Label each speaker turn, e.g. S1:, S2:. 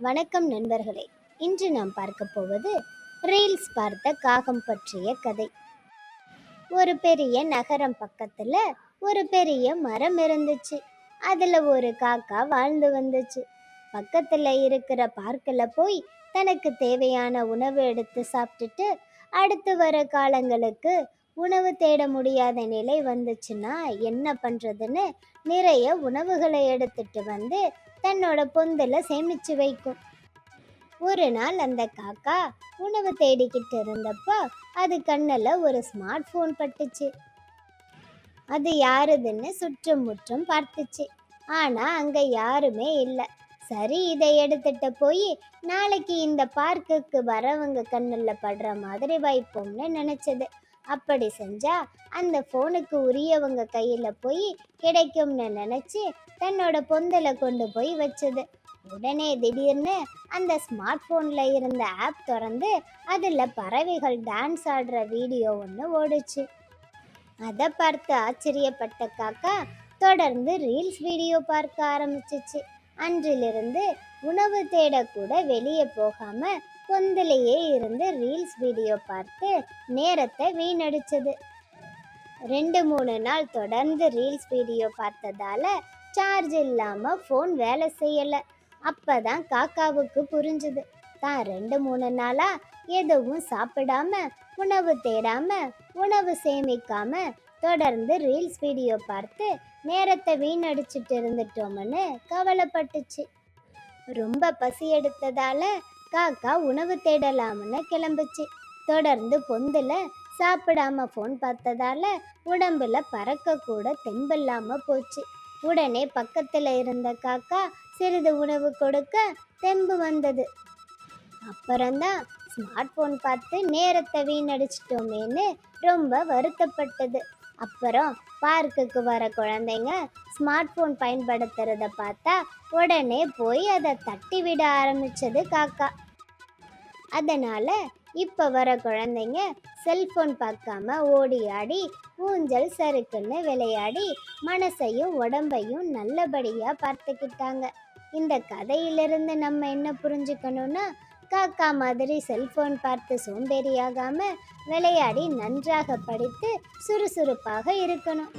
S1: வணக்கம் நண்பர்களே. இன்று நாம் பார்க்க போவது ரீல்ஸ் பார்த்த காகம் பற்றிய கதை. ஒரு பெரிய நகரம் பக்கத்துல ஒரு பெரிய மரம் இருந்துச்சு. அதுல ஒரு காக்கா வாழ்ந்து வந்துச்சு. பக்கத்துல இருக்கிற பார்க்கில் போய் தனக்கு தேவையான உணவு எடுத்து சாப்பிட்டுட்டு அடுத்து வர காலங்களுக்கு உணவு தேட முடியாத நிலை வந்துச்சுன்னா என்ன பண்ணுறதுன்னு நிறைய உணவுகளை எடுத்துட்டு வந்து தன்னோட பொந்தில் சேமிச்சு வைக்கும். ஒரு நாள் அந்த காக்கா உணவு தேடிக்கிட்டு இருந்தப்போ அது கண்ணில் ஒரு ஸ்மார்ட் ஃபோன் பட்டுச்சு. அது யாருதுன்னு சுற்றும் முற்றும் பார்த்துச்சு. ஆனால் அங்கே யாருமே இல்லை. சரி இதை எடுத்துட்டு போய் நாளைக்கு இந்த பார்க்குக்கு வரவங்க கண்ணில் படுற மாதிரி வைப்போம்னு நினச்சது. அப்படி செஞ்சா அந்த ஃபோனுக்கு உரியவங்க கையில் போய் கிடைக்கும்னு நினச்சி தன்னோட பொந்தலை கொண்டு போய் வச்சது. உடனே திடீர்னு அந்த ஸ்மார்ட் ஃபோனில் இருந்த ஆப் திறந்து அதில் பறவைகள் டான்ஸ் ஆடுற வீடியோ ஒன்று ஓடுச்சு. அதை பார்த்து ஆச்சரியப்பட்ட காக்கா தொடர்ந்து ரீல்ஸ் வீடியோ பார்க்க ஆரம்பிச்சிச்சு. அன்றிலிருந்து உணவு தேடக்கூட வெளியே போகாம பொந்திலேயே இருந்து ரீல்ஸ் வீடியோ பார்த்து நேரத்தை வீணடிச்சது. ரெண்டு மூணு நாள் தொடர்ந்து ரீல்ஸ் வீடியோ பார்த்ததால சார்ஜ் இல்லாமல் ஃபோன் வேலை செய்யலை. அப்போ தான் காக்காவுக்கு புரிஞ்சுது. தான் ரெண்டு மூணு நாளாக எதுவும் சாப்பிடாம உணவு தேடாம உணவு சேமிக்காம தொடர்ந்து ரீல்ஸ் வீடியோ பார்த்து நேரத்தை வீணடிச்சிட்டு இருந்துட்டோம்னு கவலைப்பட்டுச்சு. ரொம்ப பசி எடுத்ததால காக்கா உணவு தேடலாம்னு கிளம்புச்சு. தொடர்ந்து பொந்தில் சாப்பிடாம ஃபோன் பார்த்ததால உடம்புல பறக்க கூட தெம்பில்லாம போச்சு. உடனே பக்கத்தில் இருந்த காக்கா சிறிது உணவு கொடுக்க தெம்பு வந்தது. அப்புறம்தான் ஸ்மார்ட் ஃபோன் பார்த்து நேரத்தை வீணடிச்சிட்டோமேன்னு ரொம்ப வருத்தப்பட்டது. அப்புறம் பார்க்குக்கு வர குழந்தைங்க ஸ்மார்ட் ஃபோன் பயன்படுத்துறத பார்த்தா உடனே போய் அதை தட்டி விட ஆரம்பிச்சது காக்கா. அதனால இப்போ வர குழந்தைங்க செல்போன் பார்க்காம ஓடி ஆடி ஊஞ்சல் சறுக்குன்னு விளையாடி மனசையும் உடம்பையும் நல்லபடியாக பார்த்துக்கிட்டாங்க. இந்த கதையிலிருந்து நம்ம என்ன புரிஞ்சுக்கணும்னா காக்கா மாதிரி செல்போன் பார்த்து சோம்பேறியாகாம விளையாடி நன்றாக படித்து சுறுசுறுப்பாக இருக்கணும்.